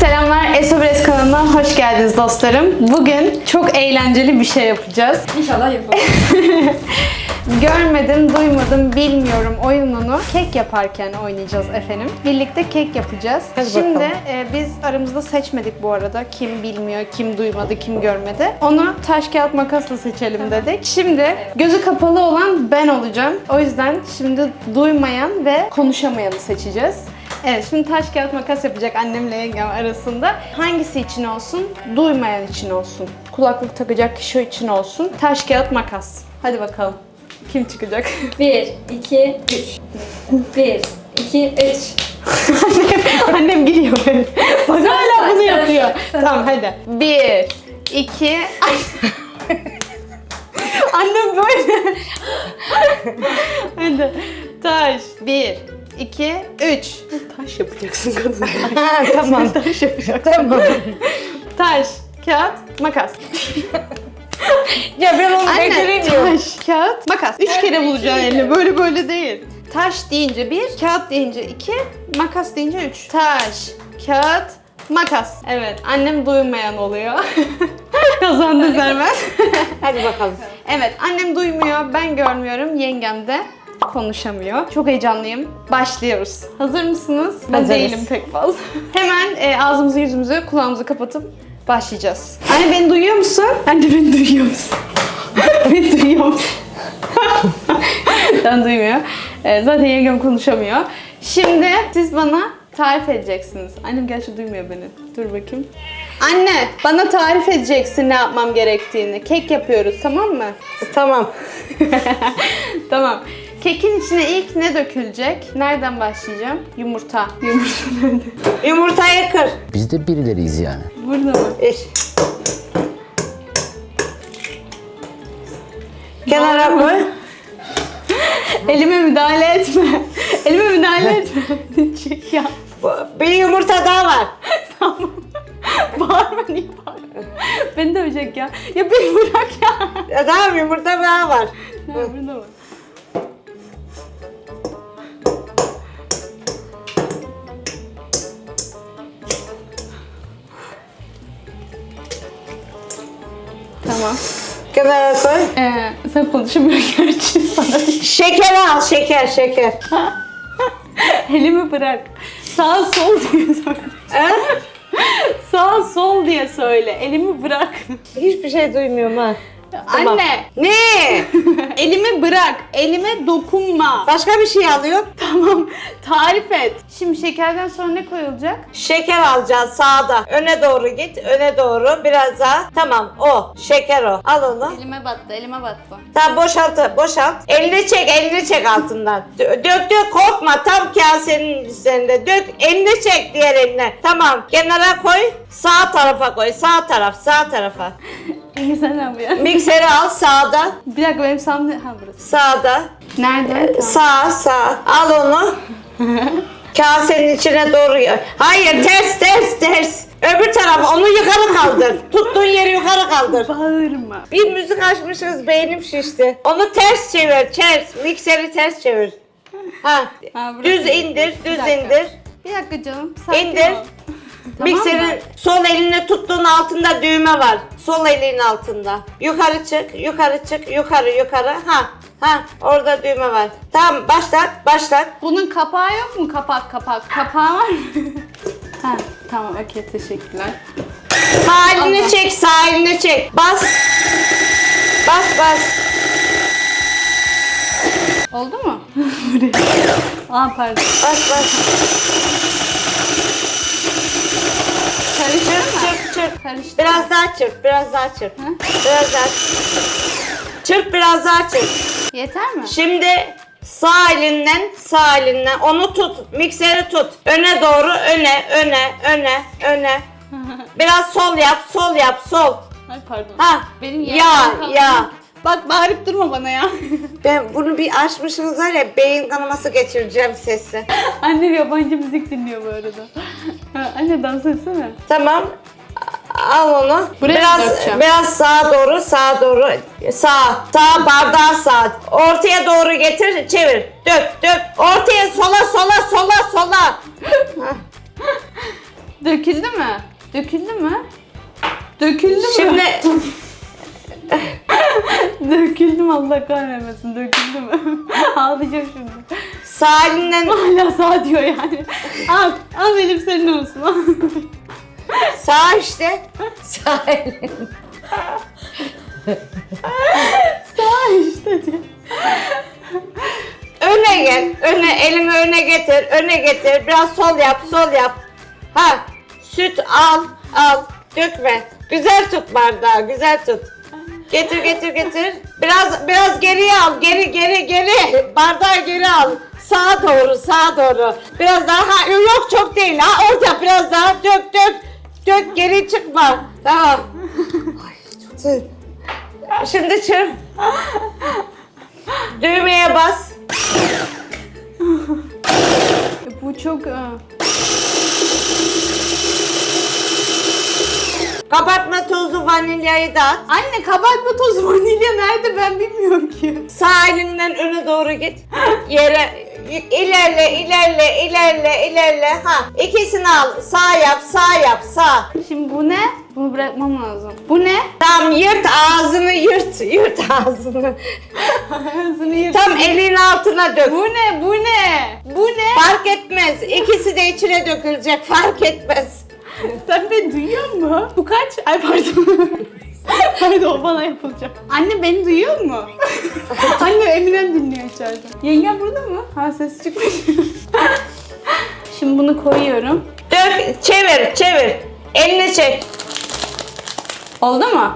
selamlar. Esobres kanalına hoş geldiniz dostlarım. Bugün çok eğlenceli bir şey yapacağız. İnşallah yaparız. Görmedim, duymadım, bilmiyorum oyununu kek yaparken oynayacağız efendim. Birlikte kek yapacağız. Hadi Şimdi bakalım. e, biz aramızda seçmedik bu arada. Kim bilmiyor, kim duymadı, kim görmedi. Onu taş kağıt makasla seçelim dedik. Şimdi gözü kapalı olan ben olacağım. O yüzden şimdi duymayan ve konuşamayanı seçeceğiz. Evet şimdi taş kağıt makas yapacak annemle yengem arasında. Hangisi için olsun? Duymayan için olsun. Kulaklık takacak kişi için olsun. Taş kağıt makas. Hadi bakalım. Kim çıkacak? 1, 2, 3. 1, 2, 3. annem, annem giriyor böyle. Bak hala bunu yapıyor. tamam hadi. Bir, iki, ay. annem böyle. hadi. Taş. Bir, iki, üç. Taş yapacaksın kadın. tamam. Taş yapacaksın. Tamam. Taş, kağıt, makas. Ya ben onu Anne beceremiyorum. taş, kağıt, makas. Üç kere bulacaksın elini. Böyle böyle değil. Taş deyince bir, kağıt deyince iki, makas deyince üç. Taş, kağıt, makas. Evet, annem duymayan oluyor. Kazandı Zermen. Hadi bakalım. evet, annem duymuyor, ben görmüyorum, yengem de konuşamıyor. Çok heyecanlıyım. Başlıyoruz. Hazır mısınız? Ben Hazırız. değilim pek fazla. Hemen e, ağzımızı, yüzümüzü, kulağımızı kapatıp başlayacağız. Anne beni duyuyor musun? Anne beni duyuyor musun? beni duyuyor musun? ben duymuyor. E, zaten yengem konuşamıyor. Şimdi siz bana tarif edeceksiniz. Annem gerçi duymuyor beni. Dur bakayım. Anne bana tarif edeceksin ne yapmam gerektiğini. Kek yapıyoruz tamam mı? Tamam. tamam. Kekin içine ilk ne dökülecek? Nereden başlayacağım? Yumurta. Yumurta nerede? Yumurtayı kır. Biz de birileriyiz yani. Burada mı? İş. Kenara koy. Elime müdahale etme. Elime müdahale etme. Çek ya. Bir yumurta daha var. Tamam. Bağırma niye bağırıyorsun? Beni dövecek ya. Ya beni bırak ya. Ya Tamam yumurta daha var. Ha, burada mı? Kenara koy. Ee, sen konuşamıyorsun gerçi sana. Şeker al şeker şeker. Elimi bırak. Sağ sol diye söyle. Sağ sol diye söyle. Elimi bırak. Hiçbir şey duymuyorum ha. Tamam. Anne. Ne? Elimi bırak. Elime dokunma. Başka bir şey alıyor. Tamam. Tarif et. Şimdi şekerden sonra ne koyulacak? Şeker alacağız sağda. Öne doğru git. Öne doğru. Biraz daha. Tamam o. Şeker o. Al onu. Elime battı. Elime battı. Tamam boşalt, boşalt. Elini çek, elini çek altından. Dö- Dök dök korkma tam kasenin üzerinde. Dök elini çek diğer eline. Tamam kenara koy. Sağ tarafa koy. Sağ taraf, sağ tarafa. Sen ne yapıyorsun? Mikseri al sağda. Bir dakika benim sağım ne? Ha burası. Sağda. Nerede? Tamam. Sağ, sağ. Al onu. Kasenin içine doğru. Hayır ters, ters, ters. Öbür taraf onu yukarı kaldır. Tuttuğun yeri yukarı kaldır. Bağırma. Bir müzik açmışız beynim şişti. Onu ters çevir, ters. Mikseri ters çevir. Ha. Ha, düz indir, Bir düz dakika. indir. Bir dakika canım. Sakin İndir. ol. Mikserin mı? sol elini tuttuğun altında düğme var. Sol elin altında. Yukarı çık, yukarı çık, yukarı yukarı. Ha. Ha, orada düğme var. Tamam, başlat, başlat. Bunun kapağı yok mu? Kapak kapak. Kapağı var mı? ha tamam okey teşekkürler. Sağ elini Allah. çek, sağ elini çek. Bas. Bas, bas. Oldu mu? Buraya. Aa pardon. Bas, bas. Karıştırma. Çırp, çırp. Karıştır. Biraz daha çırp, biraz daha çırp. Ha? Biraz daha çırp, biraz daha çırp. Yeter mi? Şimdi sağ elinden, sağ elinden onu tut, mikseri tut. Öne doğru, öne, öne, öne, öne. Biraz sol yap, sol yap, sol. Ay pardon. Ha, Benim ya, ya. Bak bağırıp durma bana ya. Ben bunu bir açmışsınız var ya, beyin kanaması geçireceğim sesi. Annem yabancı müzik dinliyor bu arada. Anne dans etsene. Tamam. Al onu. Buraya mı biraz dökeceğim? biraz sağa doğru, sağa doğru. Sağ, sağ bardağı sağ. Ortaya doğru getir, çevir. Dök, dök. Ortaya sola, sola, sola, sola. Döküldü mü? Döküldü mü? Döküldü mü? Şimdi Döküldüm Allah kahretmesin. Döküldü mü? Ağlayacağım şimdi. sağ elinden Hala sağ diyor yani. Al, al benim senin olsun. al. Sağ işte. Sağ elin. sağ işte diyor. Öne gel. Öne elini öne getir. Öne getir. Biraz sol yap. Sol yap. Ha. Süt al. Al. Dökme. Güzel tut bardağı. Güzel tut. Getir getir getir. Biraz biraz geriye al. Geri geri geri. Bardağı geri al. Sağa doğru, sağa doğru. Biraz daha. Ha, yok çok değil. Ha orada biraz daha. Dök dök. Dök geri çıkma. Tamam. Ay, çok. Şimdi çırp. Düğmeye bas. Bu çok... aa. Kapatma tozu vanilyayı da at. Anne kabartma tozu vanilya nerede ben bilmiyorum ki. Sağ elinden öne doğru git. Yere ilerle, ilerle, ilerle, ilerle. Ha, ikisini al. Sağ yap, sağ yap, sağ. Şimdi bu ne? Bunu bırakmam lazım. Bu ne? Tam yırt ağzını yırt, yırt ağzını. Ağzını yırt. Tam elin altına dök. Bu ne? Bu ne? Bu ne? Fark etmez. İkisi de içine dökülecek. Fark etmez. Sen beni duyuyor musun? Bu kaç? Ay pardon. pardon bana yapılacak. Anne beni duyuyor mu? Anne Eminem dinliyor içeride. Yengem burada mı? Ha ses çıkmıyor. Şimdi bunu koyuyorum. Dök, çevir, çevir. Elini çek. Oldu mu?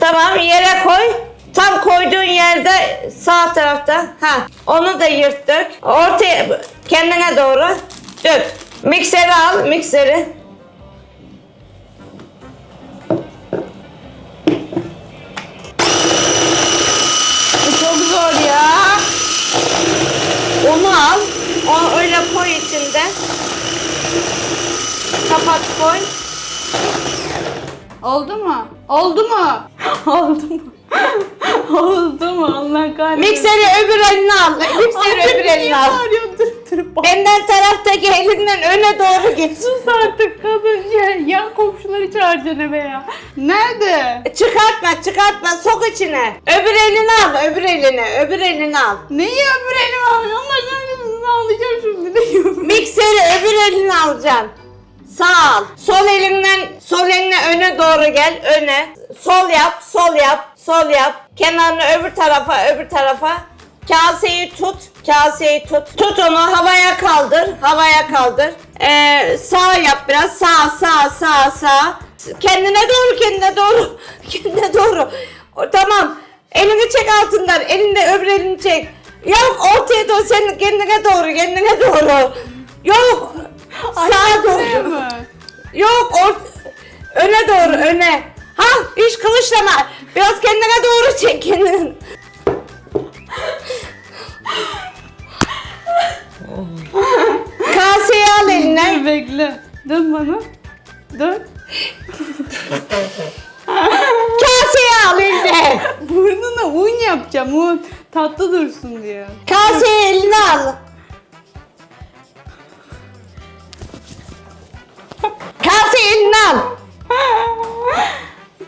Tamam yere koy. Tam koyduğun yerde sağ tarafta. Ha, onu da yırt dök. Ortaya kendine doğru dök. Mikseri al, mikseri. Onu al. Onu öyle koy içinde. Kapat koy. Oldu mu? Oldu mu? Oldu mu? Oldu mu? Allah kahretsin. Mikseri öbür eline al. Mikseri öbür eline al. Benden taraftaki elinden öne doğru git. Sus artık kadın ya. Ya komşuları çağıracaksın eve ya. Nerede? Çıkartma, çıkartma. Sok içine. Öbür elini al, öbür elini, öbür elini al. Neyi öbür elime alıyor? Allah kahretsin ağlayacağım şimdi. Mikseri öbür eline alacaksın. Sağ al. Sol elinden, sol eline öne doğru gel, öne. Sol yap, sol yap, sol yap. Kenarını öbür tarafa, öbür tarafa. Kaseyi tut, kaseyi tut. Tut onu havaya kaldır, havaya kaldır. Ee, sağ yap biraz, sağ, sağ, sağ, sağ. Kendine doğru, kendine doğru, kendine doğru. O, tamam. Elini çek altından, elinde öbür elini çek. Yok ortaya doğru, sen kendine doğru, kendine doğru. Yok. Sağa doğru. Yok or öne doğru öne. Ha hiç kılıçlama. Biraz kendine doğru çek kendini. Kaseyi al eline. Dur bekle. Dön bana. Dön. Kaseyi al eline. Burnuna un yapacağım un. Tatlı dursun diye. Kaseyi eline al. Kaseyi eline al.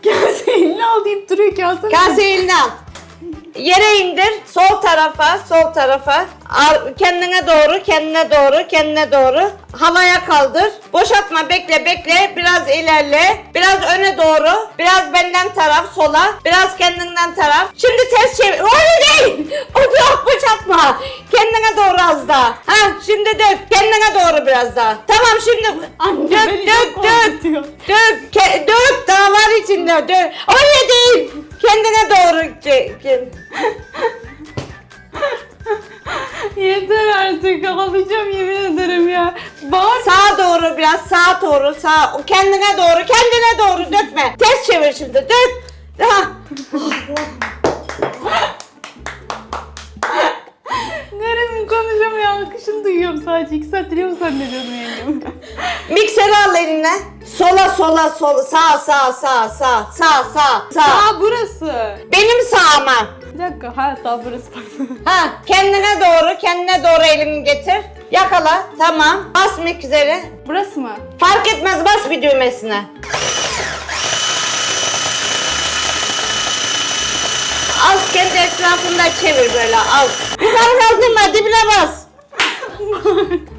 Kase elini al deyip duruyor kase. Kaseyi eline al. Yere indir. Sol tarafa, sol tarafa. Kendine doğru, kendine doğru, kendine doğru. Havaya kaldır. Boşaltma, bekle, bekle. Biraz ilerle. Biraz öne doğru. Biraz benden taraf, sola. Biraz kendinden taraf. Şimdi ters çevir. Öyle değil. O yok, boşaltma. Kendine doğru az daha. Ha, şimdi dök. Kendine doğru biraz daha. Tamam şimdi. Anne dök, dök, dök. Dök, ke- dök daha var içinde dök. Öyle değil. Kendine doğru. Yeter artık ağlayacağım yemin ederim ya. Bağır. Sağa doğru biraz sağa doğru sağ kendine doğru kendine doğru dökme. Ters çevir şimdi dök. Ha. Neremi konuşamıyor alkışını duyuyorum sadece. İki saattir yok zannediyorum yengem. Mikseri al eline. Sola sola sola sağ sağ sağ sağ sağ sağ sağ. Aa burası. Benim sağıma. Bir dakika ha sağ burası pardon. Ha kendine doğru kendine doğru elini getir. Yakala. Tamam. Bas mikseri. Burası mı? Fark etmez bas bir düğmesine. Az kendi etrafında çevir böyle az. Yukarı kaldırma dibine bas.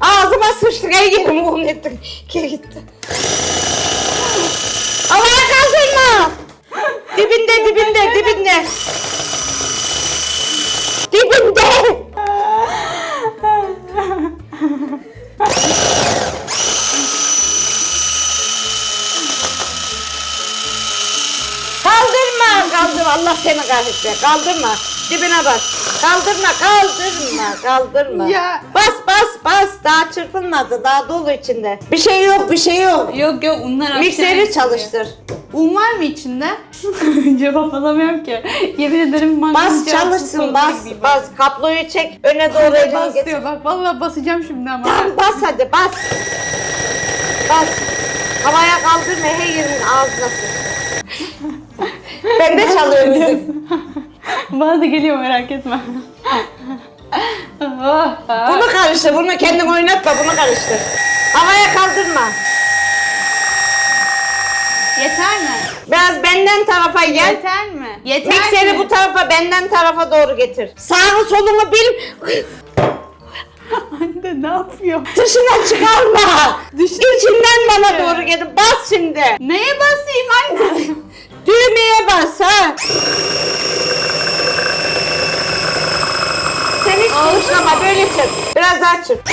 Ağzıma sıçtı gel yerim bunu ettik. Geri gitti. Havaya kaldırma. Dibinde dibinde. Dibinde. Kahretsin. Kaldırma. Dibine bas. Kaldırma, kaldırma, kaldırma. Ya. Bas, bas, bas. Daha çırpılmadı. Daha dolu içinde. Bir şey yok, bir şey yok. Yok yok unlar Mikseri çalıştır. Un var mı içinde? Cevap alamıyorum ki. Yemin ederim Bas çalışsın, bas, bas. Kabloyu çek. Öne doğru elini Bas getir. diyor bak vallahi basacağım şimdi ama. Tamam bas hadi, bas. Bas. Havaya kaldırma, her yerin ağzına sıç. Ben de çalıyorum müzik. Bana da geliyor merak etme. Oh, oh. Bunu karıştır, bunu kendin oynatma, bunu karıştır. Havaya kaldırma. Yeter mi? Biraz benden tarafa gel. Yeter mi? Yeter Mikseri mi? bu tarafa, benden tarafa doğru getir. Sağını solunu bil, Anne ne yapıyor? dışına çıkarma. İçinden bana doğru getir. Bas şimdi. Neye basayım anne? Düğmeye bas ha. Sen hiç konuşma, böyle çırp. Biraz daha çırp.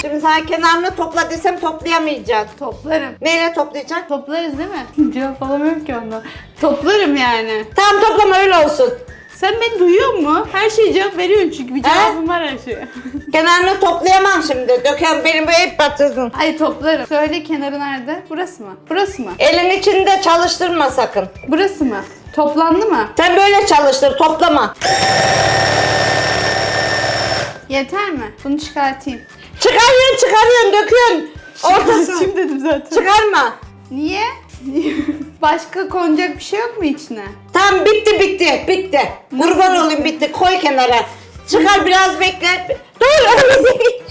Şimdi sana kenarını topla desem toplayamayacaksın. Toplarım. Neyle toplayacaksın? Toplarız değil mi? Cevap alamıyorum ki ondan. Toplarım yani. Tamam toplama öyle olsun. Sen beni duyuyor mu? Her şeye cevap veriyorsun çünkü bir cevabım var her şeye. Kenarını toplayamam şimdi. Döken benim böyle hep batırdın. Ay toplarım. Söyle kenarı nerede? Burası mı? Burası mı? Elin içinde çalıştırma sakın. Burası mı? Toplandı mı? Sen böyle çalıştır toplama. Yeter mi? Bunu çıkartayım. Çıkarıyorsun çıkarıyorsun döküyorsun. Ortasını. Çıkartayım dedim zaten. Çıkarma. Niye? Başka konacak bir şey yok mu içine? Tamam bitti bitti bitti. Kurban olayım bitti koy kenara. Çıkar biraz bekle. Dur öyle değil.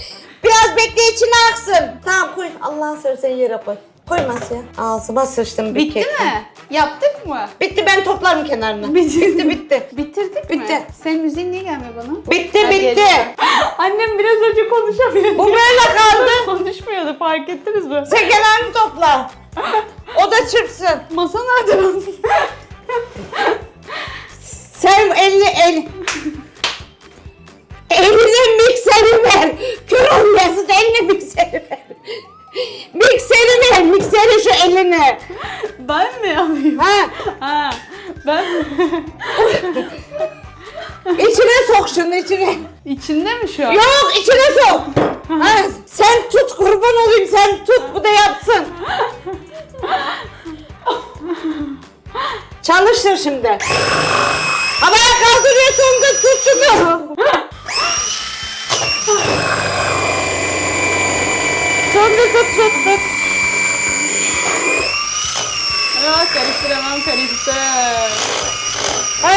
Biraz bekle içine aksın. Tamam koy. Allah'ın seversen yere koy. Koy masaya. Ağzıma sıçtım bir Bitti kek. mi? Yaptık mı? Bitti ben toplarım kenarını. Bitti. bitti bitti. Bitirdik mi? Bitti. Senin müziğin niye gelmiyor bana? Bitti Ha, bitti. geliyor. Annem biraz önce konuşamıyordu. Bu böyle kaldı. Konuşmuyordu fark ettiniz mi? Sen kenarını topla. O da çırpsın. Masa nerede? Sen elini el... Eline mikseri ver. Kör olmayasın eline mikseri ver. Mikseri ver, mikseri şu eline. ben mi alayım? Ha, Ha, ben içine sok şunu içine. İçinde mi şu an? Yok, içine sok. Ha, sen tut kurban olayım sen tut bu da yapsın. Çalıştır şimdi. Havaya kaldırıyorsun da tut şunu. Sonra tut tut tut. Yok karıştıramam karıştı. Ha,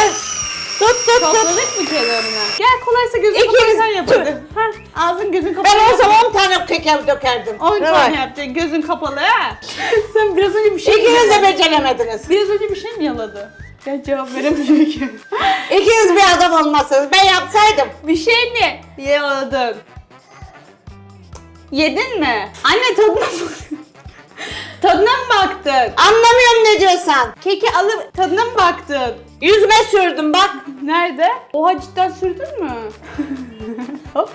tut tut tut. Topladık mı kenarına? Gel kolaysa gözün İkiniz- kapalı sen yap hadi. Ha, ağzın gözün kapalı. Ben o yap. zaman 10 tane keker dökerdim. 10 Ne tane yapacaksın gözün kapalı ha. sen biraz önce bir şey mi İkiniz de yaladın? beceremediniz. Biraz önce bir şey mi yaladı? Ya cevap veremiyor ki. İkiniz bir adam olmazsınız. Ben yapsaydım. bir şey mi yaladın? Yedin mi? Anne tadına bak. tadına mı baktın? Anlamıyorum ne diyorsan. Keki alıp tadına mı baktın? Yüzüme sürdüm bak. Nerede? Oha cidden sürdün mü? Hop.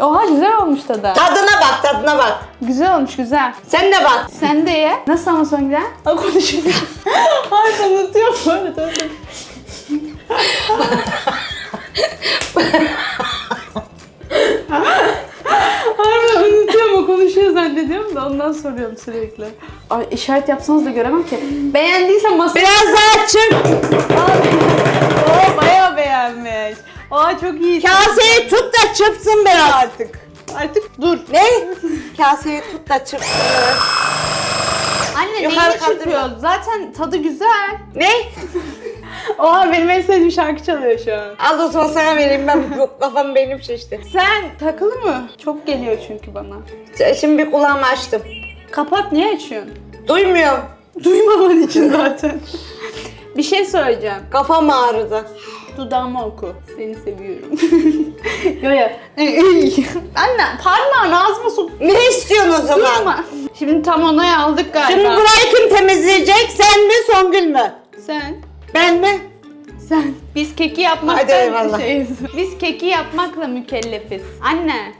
Oha güzel olmuş tadı. Tadına bak tadına bak. Güzel olmuş güzel. Sen de bak. Sen de ye. Nasıl ama son güzel? Ha konuşuyor. Hayır unutuyorum bu arada. Hayır ben unutuyorum o konuşuyor zannediyorum da ondan soruyorum sürekli. Ay işaret yapsanız da göremem ki. Beğendiysen masaya... Biraz daha çırp. Oo bayağı beğenmiş. Aa çok iyi. Kaseyi tut da çırpsın biraz. artık. Artık dur. Ne? Kaseyi tut da çırpsın. Anne Yukarı neyini kaldırma. çıkıyor? Zaten tadı güzel. Ne? Oha benim en sevdiğim şarkı çalıyor şu an. Al o zaman sana vereyim ben bu kafam benim şişti. Sen takılı mı? Çok geliyor çünkü bana. Şimdi bir kulağımı açtım. Kapat niye açıyorsun? Duymuyorum. Duymaman için zaten. bir şey söyleyeceğim. Kafam ağrıdı. Dudağıma oku. Seni seviyorum. yo yo. Anne parmağını ağzıma sok. Ne istiyorsun o zaman? Durma. Şimdi tam onayı aldık galiba. Şimdi burayı kim temizleyecek? Sen mi Songül mü? Sen. Ben mi? Sen. Biz keki yapmakla eyvallah. şeyiz. Biz keki yapmakla mükellefiz. Anne.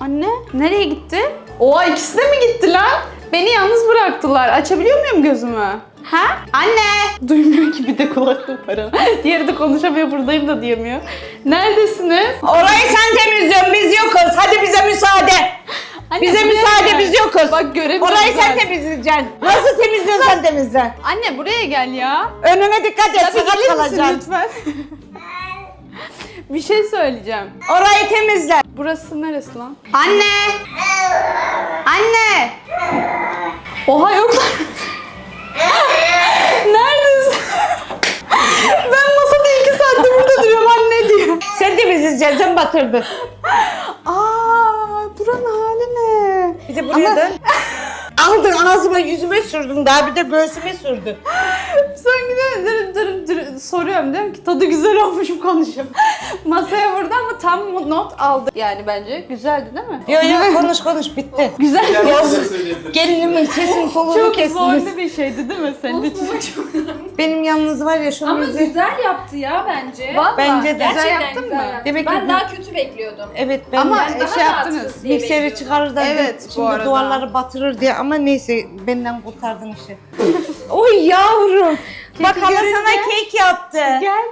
Anne nereye gitti? Oha ikisi de mi gitti lan? Beni yalnız bıraktılar. Açabiliyor muyum gözümü? Ha? Anne! Duymuyor ki bir de kulaklık para. Diğeri de konuşamıyor buradayım da diyemiyor. Neredesiniz? Orayı sen temizliyorsun biz yokuz. Hadi bize müsaade. Anne, Bize buraya müsaade gel. biz yokuz. Bak göremiyorum Orayı sen zaten. temizleyeceksin. Nasıl temizliyorsan temizle. Anne buraya gel ya. Önüne dikkat et bir sakat gelir misin kalacaksın. lütfen? bir şey söyleyeceğim. Orayı temizle. Burası neresi lan? Anne! Anne! Oha yok lan. Neredesin? ben masada iki saattir burada duruyorum anne diyor. Sen temizleyeceksin sen batırdın. Aa, ne? De buraya dön. Aldın ağzıma yüzüme sürdün daha bir de göğsüme sürdün. Son gidiyorum dur, dur, dur, soruyorum diyorum ki tadı güzel olmuş mu konuşuyorum. Masaya vurdu ama tam not aldı. Yani bence güzeldi değil mi? Yo yo konuş konuş bitti. Güzel. Gelinimin sesini soluğunu Çok kestiniz. zorlu bir şeydi değil mi senin için? Benim yalnız var ya şu Ama müziği. güzel yaptı ya bence. Vallahi, Bence de. güzel Gerçekten yaptın güzel mı? yaptı. Demek ki ben bu- daha kötü bekliyordum. Evet ben Ama Ben daha şey yaptınız. diye mikseri bekliyordum. çıkarır da Evet, bu şimdi arada. duvarları batırır diye ama neyse benden kurtardın işi. Oy yavrum. Bak hala görünce- sana kek yaptı. Gel.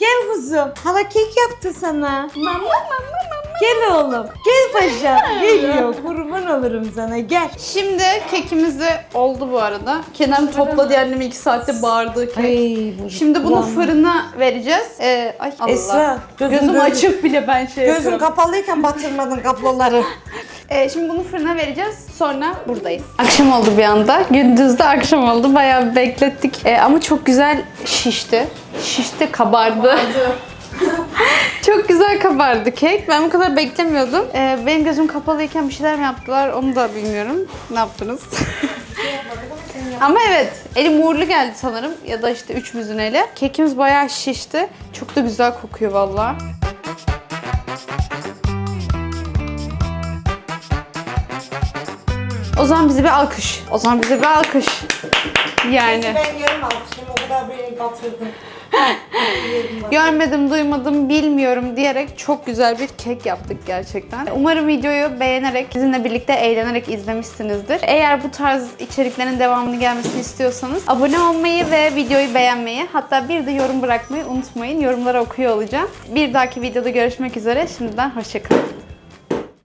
Gel kuzum. Hala kek yaptı sana. Mama mama mama. Gel oğlum. Gel paşam. Geliyor. Kurban olurum sana. Gel. Şimdi kekimiz de oldu bu arada. Kenan topladı anneme iki saatte bağırdı kek. Ay, bu Şimdi bunu kulağım. fırına vereceğiz. Ee, ay Allah. Esra, Gözüm böyle- açık bile ben şey Gözün yapıyorum. kapalıyken batırmadın kabloları. Ee, şimdi bunu fırına vereceğiz. Sonra buradayız. Akşam oldu bir anda. Gündüzde akşam oldu. Bayağı beklettik. Ee, ama çok güzel şişti. Şişti, kabardı. çok güzel kabardı kek. Ben bu kadar beklemiyordum. Ee, benim gözüm kapalıyken bir şeyler mi yaptılar onu da bilmiyorum. Ne yaptınız? Ama evet, elim uğurlu geldi sanırım. Ya da işte üçümüzün eli. Kekimiz bayağı şişti. Çok da güzel kokuyor vallahi. O zaman bize bir alkış. O zaman bize bir alkış. Yani. Ben yarım almışım o kadar beni batırdın. Görmedim, duymadım, bilmiyorum diyerek çok güzel bir kek yaptık gerçekten. Umarım videoyu beğenerek, sizinle birlikte eğlenerek izlemişsinizdir. Eğer bu tarz içeriklerin devamını gelmesini istiyorsanız abone olmayı ve videoyu beğenmeyi, hatta bir de yorum bırakmayı unutmayın. Yorumları okuyor olacağım. Bir dahaki videoda görüşmek üzere. Şimdiden hoşçakalın.